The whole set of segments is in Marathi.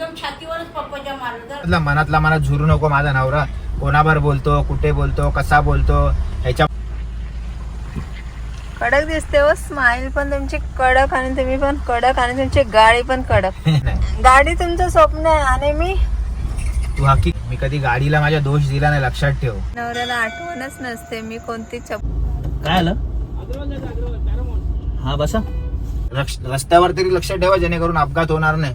एकदम छातीवरच पप्पाच्या मारलं तर. मनातला मला झुरू नको माझा नवरा. कोणावर बोलतो कुठे बोलतो कसा बोलतो ह्याच्या कडक दिसते हो स्माइल पण तुमची कडक आणि तुम्ही पण कडक आणि तुमची गाडी पण कडक. गाडी तुमचं स्वप्न आहे आणि मी तू हकी मी कधी गाडीला माझ्या दोष दिला नाही लक्षात ठेव. नवऱ्याला आठवणच नसते मी कोणती चप काय आलं? हा बसा. रस्त्यावर तरी लक्षात ठेवा जेणेकरून अपघात होणार नाही.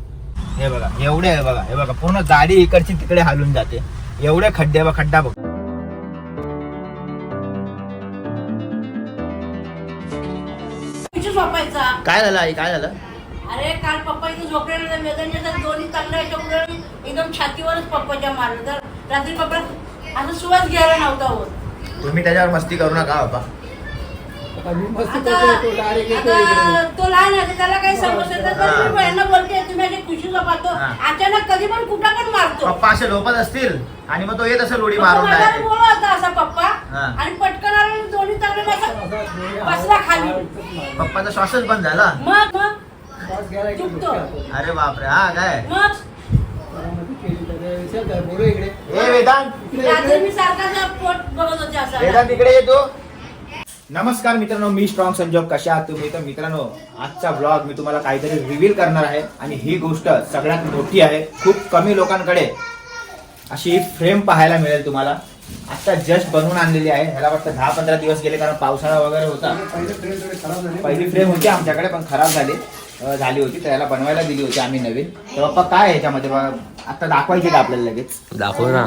हे बघा एवढे आहे बघा हे बघा पूर्ण गाडी इकडची तिकडे हालून जाते. एवढे खड्डे बघ खड्डा बघ. झोपायचा. काय झालं आई काय झालं? अरे काल पप्पा इथे वेदनेच्या दोन्ही चांगल्या एकदम छातीवरच पप्पाच्या मारलं. तर रात्री पप्पा असं सुवास घ्यायला नव्हता होत. तुम्ही त्याच्यावर मस्ती करू नका बाबा. आता आता तो लहान आहे त्याला काही समजत नाही तर मी यांना बोलते तुम्ही अशी खुशी हा. अचानक कधी पण कुठं पण मारतो. पप्पा असे झोपत असतील आणि मग तो येत असेल उडी मारून होता असा पप्पा. हा. आणि पटकन आला आणि दोन्ही चांगले असं बसला खाली. पप्पाचा श्वासच बंद झाला. मग मग? चुकतो. अरे बापरे हा काय? मग? ए वेदांत. रात्री मी सारखा पोट बघत होते असं. वेदांत इकडे येतो नमस्कार मित्रांनो मी स्ट्रॉंग संजोग. कशा आहात तुम्ही? तर मित्रांनो आजचा ब्लॉग मी तुम्हाला काहीतरी रिव्हील करणार आहे आणि ही गोष्ट सगळ्यात मोठी आहे. खूप कमी लोकांकडे अशी फ्रेम पाहायला मिळेल तुम्हाला. आता जस्ट बनवून आणलेली आहे. ह्याला फक्त दहा पंधरा दिवस गेले कारण पावसाळा वगैरे होता. पहिली फ्रेम होती आमच्याकडे पण खराब झाली. झाली होती तर याला बनवायला दिली होती आम्ही नवीन. तर बाप्पा काय आहे ह्याच्यामध्ये? बघा, आता दाखवायची का आपल्याला लगेच? दाखव ना.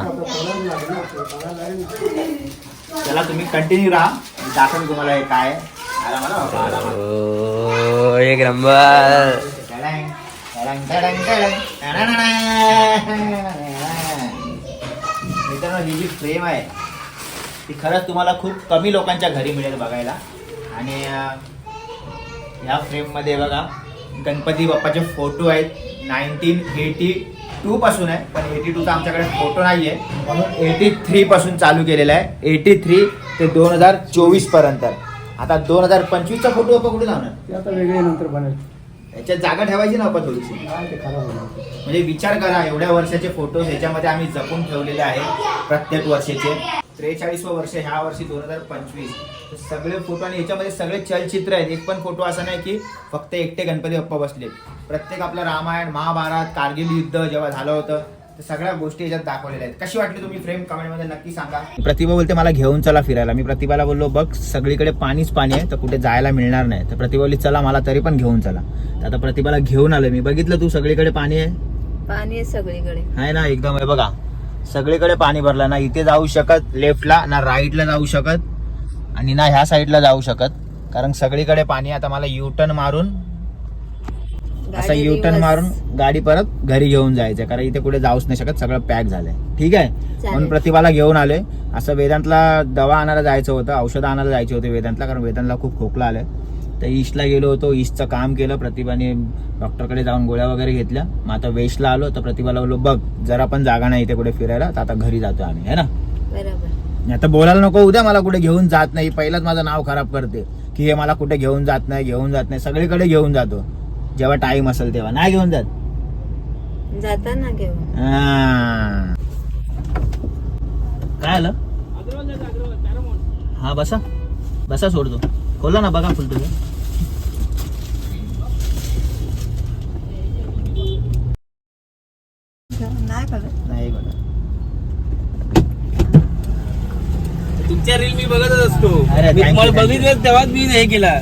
त्याला तुम्ही कंटिन्यू राहा. दाखवेन तुम्हाला हे काय आहे. आला मला बाबा. ओ, एक नंबर. मित्रांनो ही जी फ्रेम आहे ती खरंच तुम्हाला खूप कमी लोकांच्या घरी मिळेल बघायला. आणि या ह्या फ्रेममध्ये बघा गणपती बाप्पाचे फोटो आहेत. नाईन्टीन एटी टूपासून आहे पण एटी टूचा आमच्याकडे फोटो नाही आहे म्हणून एटी थ्रीपासून चालू केलेला आहे. एटी थ्री ते दोन हजार चोवीसपर्यंत आता दोन हजार पंचवीसचा फोटो बाप्पा कुठे लावणार? ते आता वेगळे नंतर बनेल. याच्यात जागा ठेवायची ना आपण थोडीशी? म्हणजे विचार करा एवढ्या वर्षाचे फोटो ह्याच्यामध्ये आम्ही जपून ठेवलेले आहेत प्रत्येक वर्षाचे. त्रेचाळीसवं वर्ष ह्या वर्षी दोन हजार पंचवीस. सगळे फोटो आणि याच्यामध्ये सगळे चलचित्र आहेत. एक पण फोटो असा नाही की फक्त एकटे गणपती बाप्पा बसले प्रत्येक आपलं रामायण महाभारत कारगिल युद्ध जेव्हा झालं होतं त्या सगळ्या गोष्टी याच्यात दाखवलेल्या आहेत. कशी वाटली तुम्ही फ्रेम कमेंटमध्ये नक्की सांगा. प्रतिभा बोलते मला घेऊन चला फिरायला. मी प्रतिभाला बोललो बघ सगळीकडे पाणीच पाणी आहे तर कुठे जायला मिळणार नाही. तर प्रतिभा बोलली चला मला तरी पण घेऊन चला. तर आता प्रतिभाला घेऊन आलो मी. बघितलं तू सगळीकडे पाणी आहे? पाणी आहे सगळीकडे. आहे ना एकदम आहे. बघा सगळीकडे पाणी भरलं ना इथे जाऊ शकत लेफ्टला ना राईटला जाऊ शकत आणि ना ह्या साईडला जाऊ शकत. कारण सगळीकडे पाणी आता मला युटर्न मारून असं युटर्न. मारून गाडी परत घरी घेऊन जायचं कारण इथे कुठे जाऊच नाही शकत सगळं पॅक झालंय. ठीक आहे? म्हणून प्रतिभाला घेऊन आले. असं वेदांतला दवा आणायला जायचं होतं औषधं आणायला जायचे होते वेदांतला कारण वेदांतला खूप खोकला आलाय. तर ईस्टला गेलो होतो ईस्टचं काम केलं प्रतिभाने डॉक्टरकडे जाऊन गोळ्या वगैरे घेतल्या. मग आता वेस्टला आलो तर प्रतिभाला बोललो बघ जरा पण जागा नाही इथे कुठे फिरायला तर आता घरी जातो आम्ही. है ना? बरोबर. आता बोलायला नको उद्या मला कुठे घेऊन जात नाही. पहिलाच माझं नाव खराब करते की हे मला कुठे घेऊन जात नाही घेऊन जात नाही सगळीकडे घेऊन जातो. जेव्हा टाइम असेल तेव्हा. नाही घेऊन जात. जाताना घेऊन. हा. काय आलं? हा बसा. बसा सोडतो. खोला ना बघा फुल तुझं नाही कळत नाही बघा तुमच्या रील मी बघतच असतो. अरे, मी thank you, तुम्हाला thank you. बघितलं तेव्हाच मी हे केला.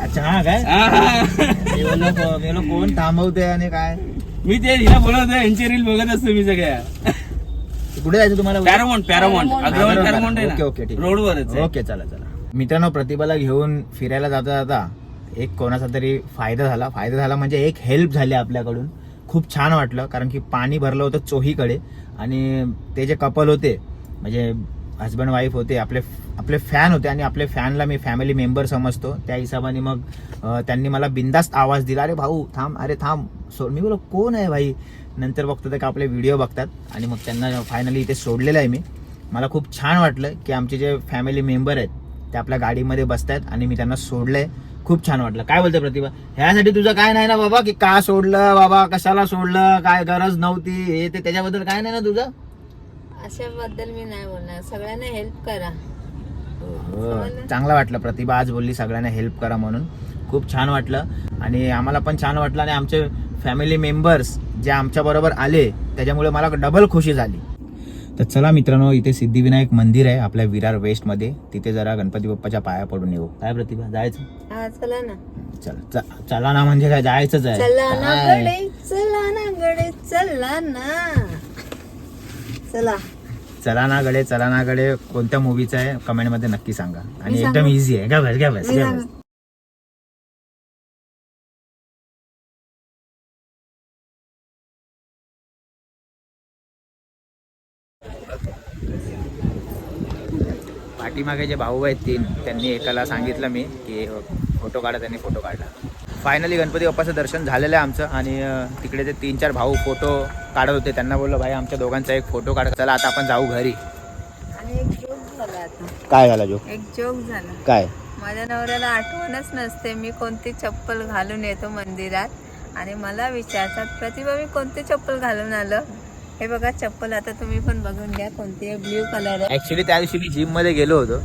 अच्छा हा काय? कोण थांबवते आणि काय? मी ते हिला बोलत होतो, यांची रील बघत असतो मी सगळ्या कुठे जायचं तुम्हाला? पॅरामोंट पॅरामोंट. अग्रवाल पॅरामोंट आहे ओके ना. ओके ठीक रोडवरच आहे. ओके चला चला. मित्रांनो प्रतिभाला घेऊन फिरायला जाता जाता एक कोणाचा तरी फायदा झाला. फायदा झाला म्हणजे एक हेल्प झाली आपल्याकडून. खूप छान वाटलं कारण की पाणी भरलं होतं चोहीकडे. आणि ते जे कपल होते म्हणजे हस्बंड वाईफ होते आपले आपले फॅन होते आणि आपले फॅनला मी फॅमिली मेंबर समजतो. त्या हिशोबाने मग त्यांनी मला बिंदास्त आवाज दिला. अरे भाऊ थांब अरे थांब. सोड मी बोलो कोण आहे भाई? नंतर बघतो ते का आपले व्हिडिओ बघतात. आणि मग त्यांना फायनली इथे सोडलेलं आहे मी. मला खूप छान वाटलं की आमचे जे फॅमिली मेंबर आहेत ते आपल्या गाडीमध्ये बसत आहेत आणि मी त्यांना सोडलंय. खूप छान वाटलं. काय बोलतं प्रतिभा? ह्यासाठी तुझं काय नाही ना बाबा की का सोडलं बाबा? कशाला सोडलं? काय गरज नव्हती? हे ते त्याच्याबद्दल काय नाही ना तुझं? अशाबद्दल मी नाही बोलणार. सगळ्यांना हेल्प करा. चांगलं वाटलं. प्रतिभा आज बोलली सगळ्यांना हेल्प करा म्हणून. खूप छान वाटलं. आणि आम्हाला पण छान वाटलं आणि आमचे फॅमिली मेंबर्स जे आमच्या बरोबर आले त्याच्यामुळे मला डबल खुशी झाली. तर चला मित्रांनो इथे सिद्धिविनायक मंदिर आहे आपल्या विरार वेस्टमध्ये. तिथे जरा गणपती बाप्पाच्या पाया पडून येऊ. काय प्रतिभा जायचं? हा चला ना. चला चला ना म्हणजे काय जायचंच आहे. चला ना? गडे चला ना गडे चला ना. चला. चला ना गडे चला ना गडे कोणत्या मूवीचा आहे कमेंटमध्ये नक्की सांगा आणि? एकदम इझी आहे घ्या बस घ्या बस घ्या? बस पाठीमागे जे भाऊ आहेत तीन त्यांनी एकाला सांगितलं मी की फोटो काढा त्यांनी फोटो काढला फायनली गणपती बाप्पाचं दर्शन झालेलं आहे आमचं. आणि तिकडे ते तीन चार भाऊ फोटो काढत होते. त्यांना बोललो भाई आमच्या दोघांचा एक फोटो काढ. चला आता आपण जाऊ घरी. आणि एक जोक झाला आता. काय झाला जो एक जोक झाला. काय? माझ्या नवऱ्याला आठवणच नसते मी कोणती चप्पल घालून येतो मंदिरात. आणि मला विचारतात प्रतिभा मी कोणती चप्पल घालून आलं? हे बघा चप्पल आता तुम्ही पण बघून घ्या कोणती आहे ब्ल्यू कलर आहे. ऍक्च्युली त्या दिवशी मी जिममध्ये गेलो होतो.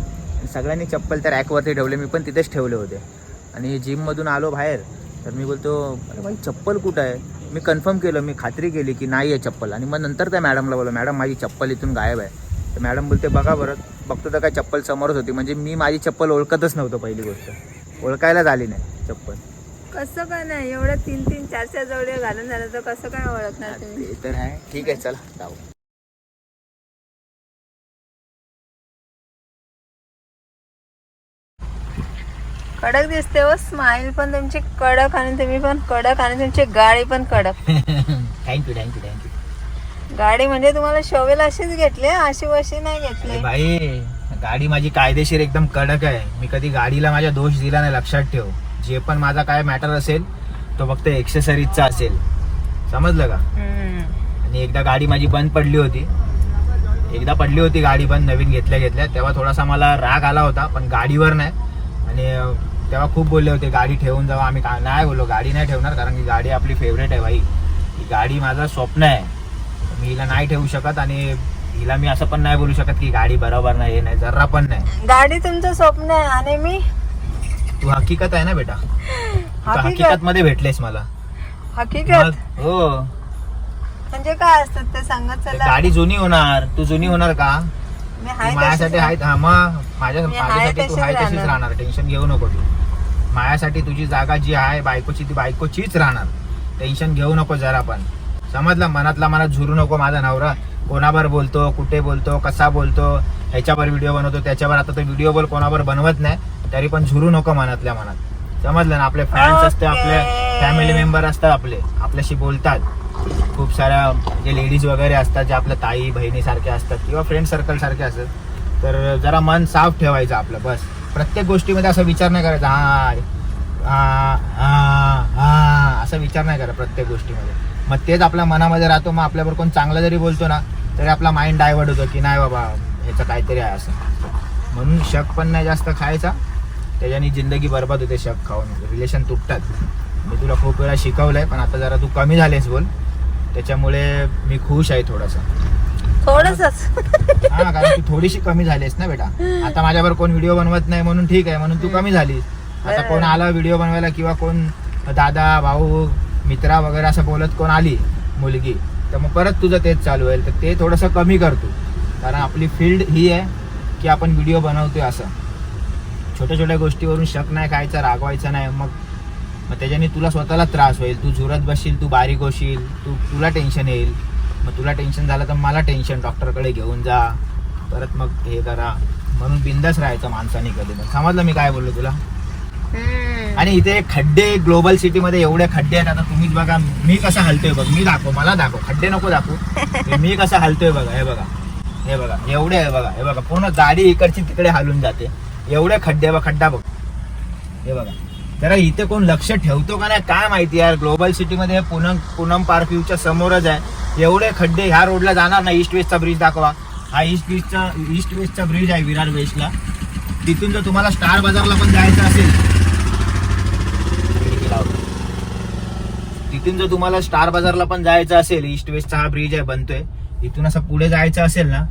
सगळ्यांनी चप्पल त्या रॅकवरती ठेवले मी पण तिथेच ठेवले होते. आणि जिम मधून आलो बाहेर तर मी बोलतो अरे भाई चप्पल कुठं आहे? मी कन्फर्म केलं मी खात्री केली की नाही आहे चप्पल. आणि मग नंतर त्या मॅडमला बोललो मॅडम माझी चप्पल इथून गायब आहे. तर मॅडम बोलते बघा बरं बघतो तर काय चप्पल समोरच होती. म्हणजे मी माझी चप्पल ओळखतच नव्हतं पहिली गोष्ट. ओळखायलाच आली नाही चप्पल. कसं काय नाही? एवढं तीन तीन चार चार जोड्या घालून झालं तर कसं काय ओळखणार ते तर आहे. ठीक आहे चला जाऊ. कडक दिसते हो स्माइल पण तुमची कडक आणि तुम्ही पण कडक आणि तुमची गाडी पण कडक. थँक्यू थँक्यू थँक्यू गाडी म्हणजे तुम्हाला शोवेल अशीच घेतली अशी वशी नाही घेतली. भाई गाडी माझी कायदेशीर एकदम कडक आहे. मी कधी गाडीला माझ्या दोष दिला नाही लक्षात ठेव. जे पण माझा काय मॅटर असेल तो फक्त एक्सेसरीजचा असेल. समजलं का? हम्म. आणि एकदा गाडी माझी बंद पडली होती. एकदा पडली होती गाडी बंद नवीन घेतल्या घेतल्या तेव्हा थोडासा मला राग आला होता पण गाडीवर नाही. आणि तेव्हा खूप बोलले होते गाडी ठेवून जावा. आम्ही का नाही बोललो गाडी नाही ठेवणार कारण की गाडी आपली फेवरेट आहे भाई. ही गाडी माझं स्वप्न आहे. मी हिला नाही ठेवू शकत आणि हिला मी असं पण नाही बोलू शकत की गाडी बरोबर नाही हे नाही जरा पण नाही. गाडी तुमचं स्वप्न आहे आणि मी तू हकीकत आहे ना बेटा? तू हकीकत? हकीकत मध्ये भेटलेस मला. हकीकत? मग, हो. म्हणजे काय असतात ते सांगत चला. गाडी जुनी होणार. तू जुनी होणार का? माझ्यासाठी तशीच- आहे हा मग माझ्या माझ्यासाठी तू हाय तशीच राहणार. टेन्शन घेऊ नको तू. माझ्यासाठी तुझी जागा जी आहे बायकोची ती बायकोचीच राहणार. टेन्शन घेऊ नको जरा पण. समजलं? मनातला मनात झुरू नको माझा नवरा. कोणावर बोलतो कुठे बोलतो कसा बोलतो ह्याच्यावर व्हिडिओ बनवतो त्याच्यावर आता तो व्हिडिओ बोल कोणावर बनवत नाही तरी पण झुरू नको मनातल्या मनात. समजलं ना? आपले फॅन्स असते आपले. फॅमिली मेंबर असतात आपले. आपल्याशी बोलतात. खूप साऱ्या जे लेडीज वगैरे असतात जे आपल्या ताई बहिणीसारख्या असतात किंवा फ्रेंड सर्कल सारखे असतात तर जरा मन साफ ठेवायचं आपलं बस. प्रत्येक गोष्टीमध्ये असा विचार नाही करायचा हा हा हा असा विचार नाही करा प्रत्येक गोष्टीमध्ये. मग तेच आपल्या मनामध्ये राहतो मग आपल्यावर कोण चांगलं जरी बोलतो ना तरी आपला माइंड डायवर्ट होतो की नाही बाबा ह्याचं काहीतरी आहे असं. म्हणून शक पण नाही जास्त खायचा. त्याच्याने जिंदगी बरबाद होते शक खाऊन. रिलेशन तुटतात. मी तुला खूप वेळा शिकवलं आहे पण आता जरा तू कमी झालेस बोल. त्याच्यामुळे मी खुश आहे थोडासा. थोडसच. हा कारण तू थोडीशी कमी झालीस ना बेटा. आता माझ्यावर कोण व्हिडिओ बनवत नाही म्हणून ठीक आहे म्हणून तू कमी झालीस. आता कोण आला व्हिडिओ बनवायला किंवा कोण दादा भाऊ मित्रा वगैरे असं बोलत कोण आली मुलगी तर मग परत तुझं तेच चालू होईल. तर ते थोडंसं कमी करतो कारण आपली फील्ड ही आहे की आपण व्हिडिओ बनवतोय असं. छोट्या छोट्या गोष्टीवरून शक नाही खायचा रागवायचा नाही. मग मग त्याच्याने तुला स्वतःला त्रास होईल. तू झुरत बसशील तू बारीक होशील तू तुला टेन्शन येईल. मग तुला टेन्शन झालं तर मला टेन्शन डॉक्टरकडे घेऊन जा. परत मग हे करा. म्हणून बिंदास राहायचं माणसाने कधी पण. समजलं मी काय बोललो तुला? आणि इथे खड्डे ग्लोबल सिटीमध्ये एवढे खड्डे आहेत. आता तुम्हीच बघा मी कसा हलतोय बघ. मी दाखव मला दाखव. खड्डे नको दाखवू. मी कसा हलतोय बघा. हे बघा. हे बघा. एवढे आहे बघा. हे बघा. पूर्ण गाडी इकडची तिकडे हलून जाते. एवढे खड्डे बघ खड्डा बघ. हे बघा. त्याला इथे कोण लक्ष ठेवतो का नाही काय माहिती यार. ग्लोबल सिटीमध्ये पुनम पूनम पार्क व्ह्यूच्या समोरच आहे. एवढे खड्डे ह्या रोडला जाणार नाही ईस्ट वेस्टचा ब्रिज दाखवा. हा ईस्ट ब्रिजचा ईस्ट वेस्टचा ब्रिज आहे विरार वेस्टला तिथून जर तुम्हाला स्टार बाजारला पण जायचं असेल तिथून जर तुम्हाला स्टार बाजारला पण जायचं असेल ईस्ट वेस्टचा हा ब्रिज आहे बनतोय. इथून असं पुढे जायचं असेल ना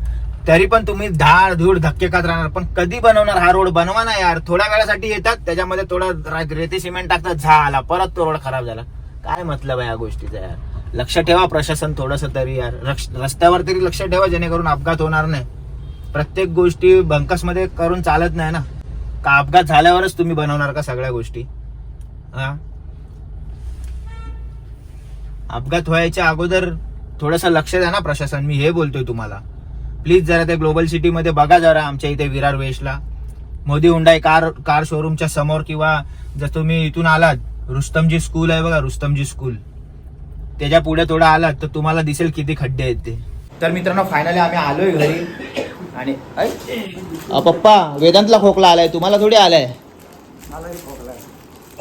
तरी पण तुम्ही धाड धूळ धक्के खात राहणार. पण कधी बनवणार हा रोड? बनवा ना यार. थोड्या वेळासाठी येतात. त्याच्यामध्ये थोडा रेती सिमेंट टाकतात. झाला. परत तो रोड खराब झाला. काय मतलब आहे या गोष्टीचा यार? लक्ष ठेवा प्रशासन थोडस तरी यार. रक्ष- रस्त्यावर तरी लक्ष ठेवा जेणेकरून अपघात होणार नाही. प्रत्येक गोष्टी बंकसमध्ये करून चालत नाही ना. का अपघात झाल्यावरच तुम्ही बनवणार का सगळ्या गोष्टी? हा? अपघात व्हायच्या अगोदर थोडस लक्ष द्या ना प्रशासन. मी हे बोलतोय तुम्हाला. प्लीज जरा त्या ग्लोबल सिटी मध्ये बघा जरा आमच्या इथे विरार वेस्टला मोदी हुंडाई कार कार शोरूमच्या समोर किंवा जर तुम्ही इथून आलात रुस्तमजी स्कूल आहे बघा रुस्तमजी स्कूल त्याच्या पुढे थोडं आलात तर तुम्हाला दिसेल किती खड्डे आहेत ते. तर मित्रांनो फायनली आम्ही आलोय घरी. आणि पप्पा वेदांतला खोकला आलाय. तुम्हाला थोडी आलाय.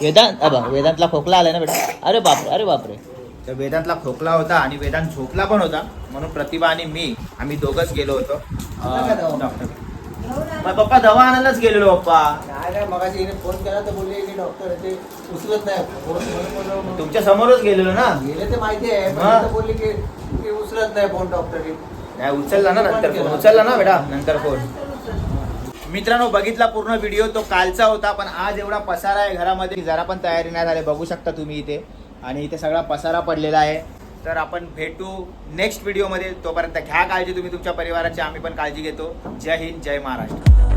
वेदांत वेदांतला खोकला आलाय ना बेटा? अरे बापरे अरे बापरे. तर वेदांतला खोकला होता आणि वेदांत झोपला पण होता. म्हणून प्रतिभा आणि मी आम्ही दोघच गेलो होतो. डॉक्टर. पप्पा दवा आणायलाच गेलेलो पप्पा. काय काय मगाशी हिने फोन केला तर बोलले की डॉक्टर ते उचलत नाही. फोन म्हणून बोललो, तुमच्या समोरच गेलेलो ना? गेले ते माहिती आहे पण हा. इथं बोलले की की उचलत नाही फोन डॉक्टर नाही उचलला ना नंतर फोन. उचलला ना बेटा नंतर फोन. मित्रांनो बघितला पूर्ण व्हिडिओ तो कालचा होता पण आज एवढा पसारा आहे घरामध्ये की जरा पण तयारी नाही झाली. बघू शकता तुम्ही इथे. आणि इथे सगळा पसारा पडलेला आहे. तर आपण भेटू नेक्स्ट व्हिडिओमध्ये तोपर्यंत घ्या काळजी तुम्ही तुमच्या परिवाराची. आम्ही पण काळजी घेतो. जय हिंद जय महाराष्ट्र.